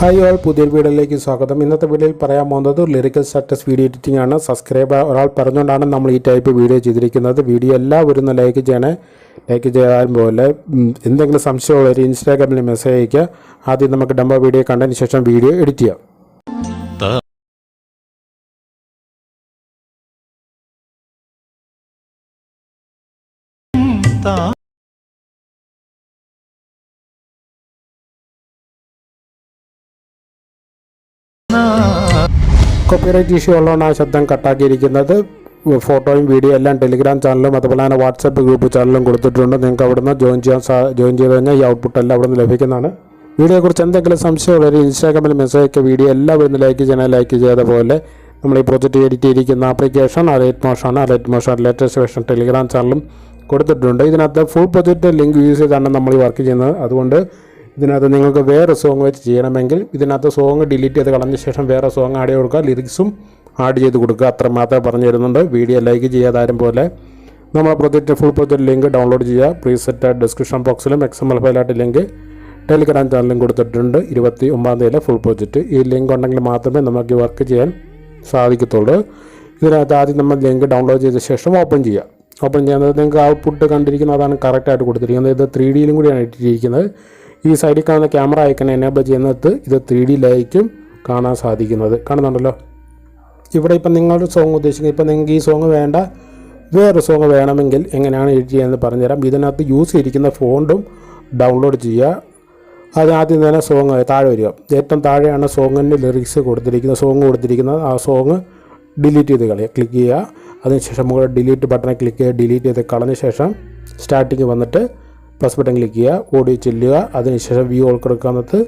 Hi all പുതിയൊരു വീഡിയോയിലേക്ക് സ്വാഗതം. ഇന്നത്തെ വീഡിയോയിൽ പറയാൻ പോകുന്നത് ലിറിക്കൽ സ്റ്റാറ്റസ് വീഡിയോ എഡിറ്റിംഗ് ആണ്. സബ്സ്ക്രൈബ് ഒരാൾ പറഞ്ഞുകൊണ്ടാണ് നമ്മൾ ഈ ടൈപ്പ് വീഡിയോ ചെയ്തിരിക്കുന്നത്. വീഡിയോ എല്ലാവരും ഒന്ന് ലൈക്ക് ചെയ്യണേ. ലൈക്ക് ചെയ്താൽ പോലെ. എന്തെങ്കിലും എന്തെങ്കിലും സംശയമുള്ളവർ ഇൻസ്റ്റാഗ്രാമിൽ മെസ്സേജ് അയക്കുക ആദ്യം നമുക്ക് ഡംബോ വീഡിയോ കണ്ടതിന് ശേഷം വീഡിയോ എഡിറ്റ് ചെയ്യാം. കോപ്പിറൈറ്റ് ഇഷ്യൂ ഉള്ളതുകൊണ്ട് ആ ശബ്ദം കട്ടാക്കിയിരിക്കുന്നത്. ഫോട്ടോയും വീഡിയോ എല്ലാം ടെലിഗ്രാം ചാനലും അതുപോലെ തന്നെ വാട്സപ്പ് ഗ്രൂപ്പ് ചാനലും കൊടുത്തിട്ടുണ്ട്. നിങ്ങൾക്ക് അവിടുന്ന് ജോയിൻ ചെയ്യാൻ സാ ജോയിൻ ചെയ്ത് കഴിഞ്ഞാൽ ഈ ഔട്ട്പുട്ട് എല്ലാം അവിടുന്ന് ലഭിക്കുന്നതാണ്. വീഡിയോയെക്കുറിച്ച് എന്തെങ്കിലും സംശയമുള്ളവർ ഇൻസ്റ്റാഗ്രാമിൽ മെസ്സേജ് വീഡിയോ എല്ലാം എല്ലാവരും ലൈക്ക് ചെയ്യണം. ലൈക്ക് ചെയ്ത പോലെ നമ്മൾ ഈ പ്രോജക്റ്റ് എഡിറ്റ് ചെയ്തിരിക്കുന്ന application Alight മോഷാണ് Alight Motion latest version Telegram ചാനലും കൊടുത്തിട്ടുണ്ട്. ഇതിനകത്ത് ഫുൾ പ്രൊജക്റ്റ് ലിങ്ക് യൂസ് ചെയ്താണ് നമ്മൾ ഈ വർക്ക് ചെയ്യുന്നത്. അതുകൊണ്ട് ഇതിനകത്ത് നിങ്ങൾക്ക് വേറെ സോങ് വെച്ച് ചെയ്യണമെങ്കിൽ ഇതിനകത്ത് സോങ് ഡിലീറ്റ് ചെയ്ത് കളഞ്ഞ ശേഷം വേറെ സോങ് ആഡ് ചെയ്ത് കൊടുക്കുക. ലിറിക്സും ആഡ് ചെയ്ത് കൊടുക്കുക. അത്ര മാത്രമേ പറഞ്ഞു തരുന്നുണ്ട് വീഡിയോ ലൈക്ക് ചെയ്യാതാരും പോലെ. നമ്മൾ project full project link download ചെയ്യുക. പ്രീസെറ്റ് ഡിസ്ക്രിപ്ഷൻ ബോക്സിലും എക്സ് എം എൽ ഫയലായിട്ട് ലിങ്ക് ടെലിഗ്രാം ചാനലും കൊടുത്തിട്ടുണ്ട്. ഇരുപത്തി ഒമ്പതാം തീയതി ഫുൾ പ്രൊജക്റ്റ് ഈ ലിങ്ക് ഉണ്ടെങ്കിൽ മാത്രമേ നമുക്ക് വർക്ക് ചെയ്യാൻ സാധിക്കത്തുള്ളൂ. ഇതിനകത്ത് ആദ്യം നമ്മൾ ലിങ്ക് ഡൗൺലോഡ് ചെയ്ത ശേഷം ഓപ്പൺ ചെയ്യുക. ഓപ്പൺ ചെയ്യുന്നത് നിങ്ങൾക്ക് ഔട്ട്പുട്ട് കണ്ടിരിക്കുന്നത് അതാണ് കറക്റ്റായിട്ട് കൊടുത്തിരിക്കുന്നത്. ഇത് ത്രീ ഡിയിലും കൂടിയാണ് ഇട്ടിരിക്കുന്നത്. ഈ സൈഡിൽ കാണുന്ന ക്യാമറ ഐക്കൺ എനേബിൾ ചെയ്യുന്നത് ഇത് ത്രീ ഡിയിലായിരിക്കും കാണാൻ സാധിക്കുന്നത്. കാണുന്നുണ്ടല്ലോ? ഇവിടെ ഇപ്പം നിങ്ങളുടെ സോങ് ഉദ്ദേശിക്കുന്നത് ഇപ്പം നിങ്ങൾക്ക് ഈ സോങ് വേണ്ട വേറൊരു സോങ് വേണമെങ്കിൽ എങ്ങനെയാണ് എഡിറ്റ് ചെയ്യുന്നത് പറഞ്ഞുതരാം. ഇതിനകത്ത് യൂസ് ചെയ്തിരിക്കുന്ന ഫോണ്ടും ഡൗൺലോഡ് ചെയ്യുക. അത് ആദ്യം തന്നെ സോങ് താഴെ വരിക. ഏറ്റവും താഴെയാണ് സോങ്ങിന്റെ ലിറിക്സ് കൊടുത്തിരിക്കുന്നത് സോങ് കൊടുത്തിരിക്കുന്നത്. ആ സോങ് ഡിലീറ്റ് ചെയ്ത് കളയുക. ക്ലിക്ക് ചെയ്യുക. അതിനുശേഷം മുകളിൽ ഡിലീറ്റ് ബട്ടണെ ക്ലിക്ക് ചെയ്യുക. ഡിലീറ്റ് ചെയ്ത് കളഞ്ഞ ശേഷം സ്റ്റാർട്ടിങ് വന്നിട്ട് പ്ലസ് ബട്ടൺ ക്ലിക്ക് ചെയ്യുക ഓഡിയോ ചെല്ലുക അതിനുശേഷം വ്യൂ ഓൾ കൊടുക്കുന്നത്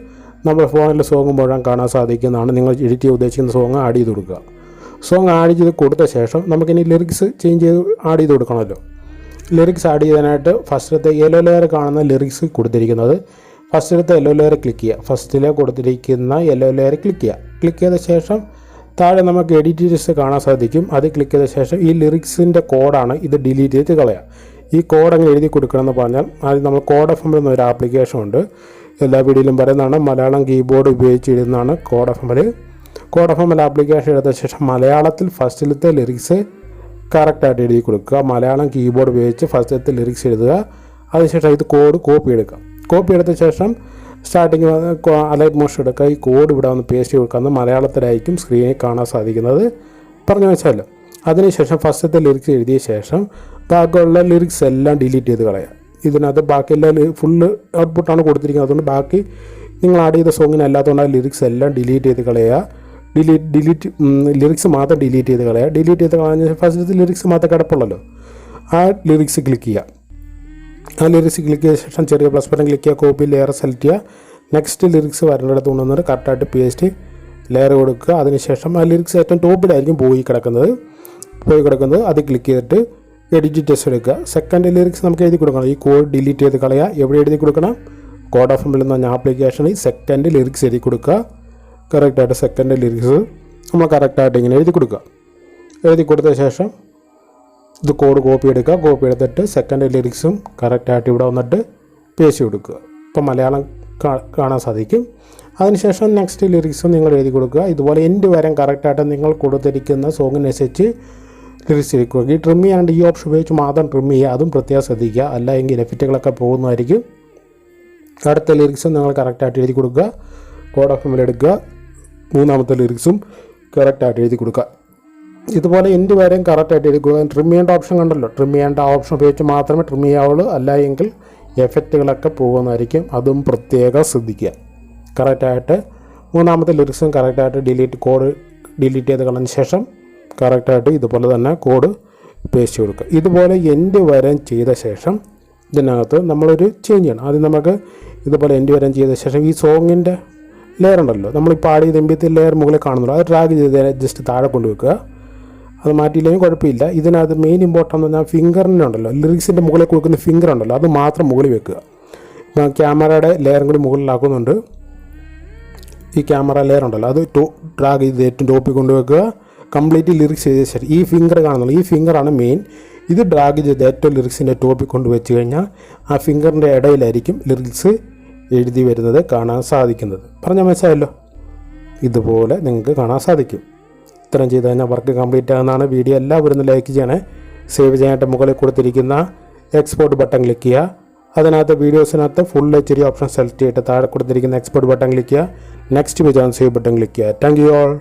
നമ്മുടെ ഫോണിൽ സോങ് മുഴുവൻ കാണാൻ സാധിക്കുന്നതാണ് നിങ്ങൾ എഡിറ്റ് ചെയ്യാൻ ഉദ്ദേശിക്കുന്ന സോങ് ആഡ് ചെയ്ത് കൊടുക്കുക. സോങ് ആഡ് ചെയ്ത് കൊടുത്ത ശേഷം നമുക്കിനി ലിറിക്സ് ചേഞ്ച് ചെയ്ത് ആഡ് ചെയ്ത് കൊടുക്കണമല്ലോ. ലിറിക്സ് ആഡ് ചെയ്യാനായിട്ട് ഫസ്റ്റിലത്തെ യെല്ലോ ലെയർ കാണുന്ന ലിറിക്സ് കൊടുത്തിരിക്കുന്നത്. ഫസ്റ്റിലത്തെ യെല്ലോ ലെയർ ക്ലിക്ക് ചെയ്യുക. ഫസ്റ്റിലെ കൊടുത്തിരിക്കുന്ന യെല്ലോ ലെയർ ക്ലിക്ക് ചെയ്യുക. ക്ലിക്ക് ചെയ്ത ശേഷം താഴെ നമുക്ക് എഡിറ്റേഴ്സ് കാണാൻ സാധിക്കും. അത് ക്ലിക്ക് ചെയ്ത ശേഷം ഈ ലിറിക്സിന്റെ കോഡാണ് ഇത് ഡിലീറ്റ് ചെയ്ത് കളയുക. ഈ കോഡ് അങ്ങ് എഴുതി കൊടുക്കണമെന്ന് പറഞ്ഞാൽ ആദ്യം നമ്മൾ കോഡ് എഫ് എം എന്നൊരു ആപ്ലിക്കേഷൻ ഉണ്ട്. എല്ലാ വീഡിയോയിലും പറയുന്നതാണ് മലയാളം കീബോർഡ് ഉപയോഗിച്ച് എഴുതുന്നതാണ് കോഡ് എഫ് എമ്മിൽ കോഡ് എഫ് എമ്മിൽ ആപ്ലിക്കേഷൻ എടുത്ത ശേഷം മലയാളത്തിൽ ഫസ്റ്റിലത്തെ ലിറിക്സ് കറക്റ്റായിട്ട് എഴുതി കൊടുക്കുക. മലയാളം കീബോർഡ് ഉപയോഗിച്ച് ഫസ്റ്റിലത്തെ ലിറിക്സ് എഴുതുക. അതിനുശേഷം ഇത് കോഡ് കോപ്പി എടുക്കുക. കോപ്പി എടുത്ത ശേഷം സ്റ്റാർട്ടിങ് അലൈറ്റ് മോഷൻ എടുക്കുക. ഈ കോഡ് ഇവിടെ വന്ന് പേസ്റ്റ് കൊടുക്കുന്നത് മലയാളത്തിലായിരിക്കും സ്ക്രീനിൽ കാണാൻ സാധിക്കുന്നത്. പറഞ്ഞു വെച്ചാൽ അതിനുശേഷം ഫസ്റ്റത്തെ ലിറിക്സ് എഴുതിയ ശേഷം ബാക്കിയുള്ള ലിറിക്സ് എല്ലാം ഡിലീറ്റ് ചെയ്ത് കളയുക ഇതിനകത്ത് ബാക്കിയെല്ലാം ഫുള്ള് ഔട്ട്പുട്ടാണ് കൊടുത്തിരിക്കുന്നത്. അതുകൊണ്ട് ബാക്കി നിങ്ങൾ ആഡ് ചെയ്ത സോങ്ങിന് അല്ലാത്തതുകൊണ്ട് ആ ലിറിക്സ് എല്ലാം ഡിലീറ്റ് ചെയ്ത് കളയുക. ഡിലീറ്റ് ഡിലീറ്റ് ലിറിക്സ് മാത്രം ഡിലീറ്റ് ചെയ്ത് കളയുക. ഡിലീറ്റ് ചെയ്ത് കളഞ്ഞ ഫസ്റ്റ് ലിറിക്സ് മാത്രം കിടപ്പുള്ളല്ലോ. ആ ലിറിക്സ് ക്ലിക്ക് ചെയ്യുക. ആ ലിറിക്സ് ക്ലിക്ക് ചെയ്ത ശേഷം ചെറിയ പ്ലസ് ബട്ടൺ ക്ലിക്ക് ചെയ്യുക. കോപ്പി ലെയർ സെലക്ട് ചെയ്യുക. നെക്സ്റ്റ് ലിറിക്സ് വരേണ്ടടുത്ത് കൊണ്ടുവന്നിട്ട് കറക്റ്റായിട്ട് പേസ്റ്റ് ലെയർ കൊടുക്കുക. അതിനുശേഷം ആ ലിറിക്സ് ഏറ്റവും ടോപ്പിലായിരിക്കും പോയി കിടക്കുന്നത്. പോയി കിടക്കുന്നത്. അത് ക്ലിക്ക് ചെയ്തിട്ട് എഡിറ്റ് ടെസ്റ്റ് എടുക്കുക. സെക്കൻഡ് ലിറിക്സ് നമുക്ക് എഴുതി കൊടുക്കണം. ഈ കോഡ് ഡിലീറ്റ് ചെയ്ത് കളയുക എവിടെ എഴുതി കൊടുക്കണം? കോഡ് ഓഫ് എംബിൾ എന്ന് പറഞ്ഞ ആപ്ലിക്കേഷനിൽ സെക്കൻഡ് ലിറിക്സ് എഴുതി കൊടുക്കുക. കറക്റ്റായിട്ട് സെക്കൻഡ് ലിറിക്സ് നമ്മൾ കറക്റ്റായിട്ട് ഇങ്ങനെ എഴുതി കൊടുക്കുക. എഴുതി കൊടുത്ത ശേഷം ഇത് കോഡ് കോപ്പി എടുക്കുക. കോപ്പി എടുത്തിട്ട് സെക്കൻഡ് ലിറിക്സും കറക്റ്റായിട്ട് ഇവിടെ വന്നിട്ട് പേശി കൊടുക്കുക. ഇപ്പം മലയാളം കാണാൻ സാധിക്കും. അതിനുശേഷം നെക്സ്റ്റ് ലിറിക്സും നിങ്ങൾ എഴുതി കൊടുക്കുക. ഇതുപോലെ എന്റെ വരം കറക്റ്റായിട്ട് നിങ്ങൾ കൊടുത്തിരിക്കുന്ന സോങ്ങിനനുസരിച്ച് കൊടുക്കുക ഈ ട്രിം ചെയ്യാനുണ്ട് ഈ ഓപ്ഷൻ ഉപയോഗിച്ച് മാത്രം ട്രിം ചെയ്യുക. അതും പ്രത്യേകം ശ്രദ്ധിക്കുക. അല്ല എങ്കിൽ എഫക്റ്റുകളൊക്കെ പോകുന്നതായിരിക്കും. അടുത്ത ലിറിക്സും നിങ്ങൾ കറക്റ്റായിട്ട് എഴുതി കൊടുക്കുക. കോഡ് ഓഫ് എടുക്കുക. മൂന്നാമത്തെ ലിറിക്സും കറക്റ്റായിട്ട് എഴുതി കൊടുക്കുക. ഇതുപോലെ എന്റെ വരെയും കറക്റ്റായിട്ട് എഴുതി കൊടുക്കുക. ട്രിം ചെയ്യേണ്ട ഓപ്ഷൻ കണ്ടല്ലോ. ട്രിം ചെയ്യേണ്ട ഓപ്ഷൻ ഉപയോഗിച്ച് മാത്രമേ ട്രിം ചെയ്യാവുള്ളൂ. അല്ല എങ്കിൽ എഫക്റ്റുകളൊക്കെ പോകുന്നതായിരിക്കും. അതും പ്രത്യേകം ശ്രദ്ധിക്കുക. കറക്റ്റായിട്ട് മൂന്നാമത്തെ ലിറിക്സും കറക്റ്റായിട്ട് ഡിലീറ്റ് കോഡ് ഡിലീറ്റ് ചെയ്ത് കളഞ്ഞ ശേഷം കറക്റ്റായിട്ട് ഇതുപോലെ തന്നെ കോഡ് പേസ്റ്റ് കൊടുക്കുക ഇതുപോലെ എൻഡ് വരം ചെയ്ത ശേഷം ഇതിനകത്ത് നമ്മളൊരു ചേഞ്ച് ചെയ്യണം. ആദ്യം നമുക്ക് ഇതുപോലെ എൻഡ് വരം ചെയ്ത ശേഷം ഈ സോങ്ങിന്റെ ലെയർ ഉണ്ടല്ലോ. നമ്മളിപ്പോൾ ആഡ് ചെയ്ത് എംബിയത്തെ ലെയർ മുകളിൽ കാണുന്നുള്ളൂ അത് ഡ്രാഗ് ചെയ്ത് ജസ്റ്റ് താഴെ കൊണ്ടുവെക്കുക അത് മാറ്റിയില്ലെങ്കിൽ കുഴപ്പമില്ല. ഇതിനകത്ത് മെയിൻ ഇമ്പോർട്ടന്റ് എന്ന് പറഞ്ഞാൽ ഉണ്ടല്ലോ. ലിറിക്സിന്റെ മുകളിൽ കൊടുക്കുന്ന ഫിംഗർ ഉണ്ടല്ലോ. അത് മാത്രം മുകളിൽ വെക്കുക. ഇപ്പം ക്യാമറയുടെ ലെയറും കൂടി മുകളിലാക്കുന്നുണ്ട്. ഈ ക്യാമറ ലെയർ ഉണ്ടല്ലോ. അത് ടോ ഡ്രാഗ് ചെയ്ത് ഏറ്റവും ടോപ്പിൽ കൊണ്ടുവെക്കുക കംപ്ലീറ്റ് ലിറിക്സ് ചെയ്ത ശേഷം ഈ ഫിംഗർ കാണുന്നുള്ളൂ ഈ ഫിംഗറാണ് മെയിൻ ഇത് ഡ്രാഗ് ചെയ്ത് ഏറ്റവും ലിറിക്സിന്റെ ടോപ്പിൽ കൊണ്ട് വെച്ച് കഴിഞ്ഞാൽ ആ ഫിംഗറിന്റെ ഇടയിലായിരിക്കും ലിറിക്സ് എഴുതി വരുന്നത് കാണാൻ സാധിക്കുന്നത്. പറഞ്ഞാൽ മനസ്സിലായല്ലോ? ഇതുപോലെ നിങ്ങൾക്ക് കാണാൻ സാധിക്കും. ഇത്രയും ചെയ്ത് കഴിഞ്ഞാൽ വർക്ക് കംപ്ലീറ്റ് ആകുന്നതാണ് വീഡിയോ എല്ലാവരും ഒന്ന് ലൈക്ക് ചെയ്യണേ. സേവ് ചെയ്യാനായിട്ട് മുകളിൽ കൊടുത്തിരിക്കുന്ന എക്സ്പോർട്ട് ബട്ടൺ ക്ലിക്ക് ചെയ്യുക. അതിനകത്ത് വീഡിയോസിനകത്ത് full H D option select ചെയ്തിട്ട് താഴെ കൊടുത്തിരിക്കുന്ന എക്സ്പോർട്ട് ബട്ടൺ ക്ലിക്ക് ചെയ്യുക. Next on save button click ചെയ്യുക. Thank you all